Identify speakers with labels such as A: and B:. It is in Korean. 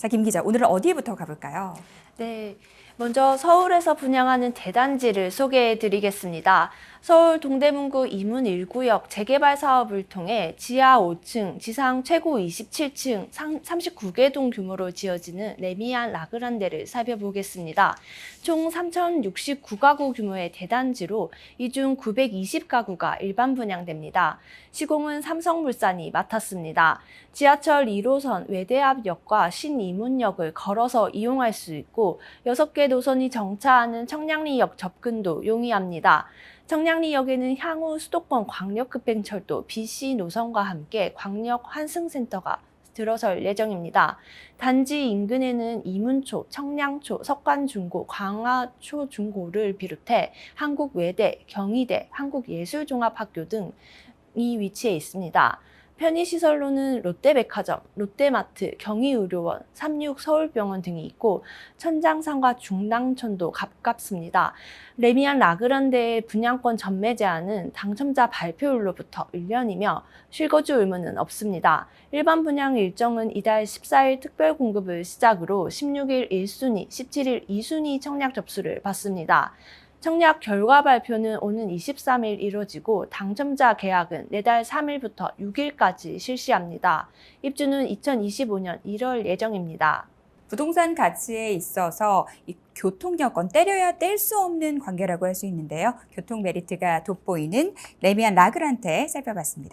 A: 자, 김 기자, 오늘은 어디부터 가볼까요?
B: 네. 먼저 서울에서 분양하는 대단지를 소개해 드리겠습니다. 서울 동대문구 이문 1구역 재개발 사업을 통해 지하 5층, 지상 최고 27층, 39개 동 규모로 지어지는 레미안 라그란데를 살펴보겠습니다. 총 3,069가구 규모의 대단지로 이 중 920가구가 일반 분양됩니다. 시공은 삼성물산이 맡았습니다. 지하철 1호선 외대앞역과 신이문역을 걸어서 이용할 수 있고 6개 노선이 정차하는 청량리역 접근도 용이합니다. 청량리역에는 향후 수도권 광역급행철도 BC 노선과 함께 광역 환승센터가 들어설 예정입니다. 단지 인근에는 이문초, 청량초, 석관중고, 광화초중고를 비롯해 한국외대, 경희대, 한국예술종합학교 등이 위치해 있습니다. 편의시설로는 롯데백화점, 롯데마트, 경희의료원, 삼육서울병원 등이 있고 천장산과 중랑천도 가깝습니다. 레미안 라그란데의 분양권 전매 제한은 당첨자 발표일로부터 1년이며 실거주 의무는 없습니다. 일반 분양 일정은 이달 14일 특별 공급을 시작으로 16일 1순위, 17일 2순위 청약 접수를 받습니다. 청약 결과 발표는 오는 23일 이뤄지고 당첨자 계약은 내달 3일부터 6일까지 실시합니다. 입주는 2025년 1월 예정입니다.
A: 부동산 가치에 있어서 이 교통 여건 때려야 뗄 수 없는 관계라고 할 수 있는데요. 교통 메리트가 돋보이는 레미안 라그란테 살펴봤습니다.